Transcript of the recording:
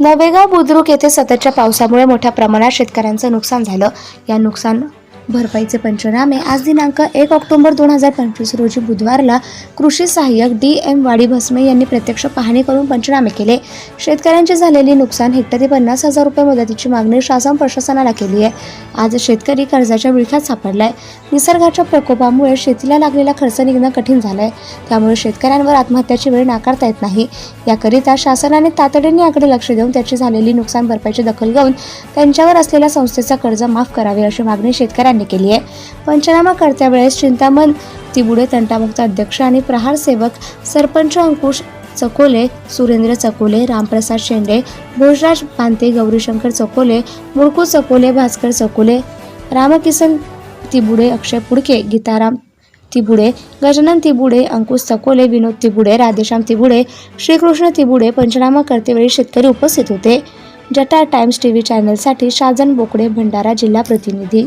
नवेगाव बुद्रुक येथे सततच्या पावसामुळे मोठ्या प्रमाणात शेतकऱ्यांचं नुकसान झालं. या नुकसान भरपाईचे पंचनामे. आज दिनांक एक ऑक्टोबर दोन हजार पंचवीस रोजी बुधवारला कृषी सहाय्यक डी एम वाडी भस्मे यांनी प्रत्यक्ष पाहणी करून पंचनामे केले. शेतकऱ्यांचे झालेली नुकसान हेक्टरी पन्नास हजार रुपये मदतीची मागणी शासन प्रशासनाला केली आहे. आज शेतकरी कर्जाच्या विळख्यात सापडलाय. निसर्गाच्या प्रकोपामुळे शेतीला लागलेला खर्च निघणं कठीण झालंय. त्यामुळे शेतकऱ्यांवर आत्महत्याची वेळ नाकारता येत नाही. याकरिता शासनाने तातडीने याकडे लक्ष देऊन त्याची झालेली नुकसान भरपाईची दखल घेऊन त्यांच्यावर असलेल्या संस्थेचा कर्ज माफ करावे अशी मागणी शेतकऱ्यांनी केली आहे. पंचनामा करत्या वेळेस चिंतामण तिबुडे तंटामुक्त अध्यक्ष आणि प्रहार सेवक सरपंच अंकुश चकोले सुरेंद्र चकोले रामप्रसाद शेंडे भोजराज पांते गौरीशंकर चकोले मुळकू चकोले भास्कर चकोले रामकिसन तिबुडे अक्षय पुडके गीताराम तिबुडे गजानन तिबुडे अंकुश चकोले विनोद तिबुडे राधेश्याम तिबुडे श्रीकृष्ण तिबुडे पंचनामा करतेवेळी शेतकरी उपस्थित होते. जटा टाइम्स टीव्ही चॅनलसाठी शाजन बोकडे भंडारा जिल्हा प्रतिनिधी.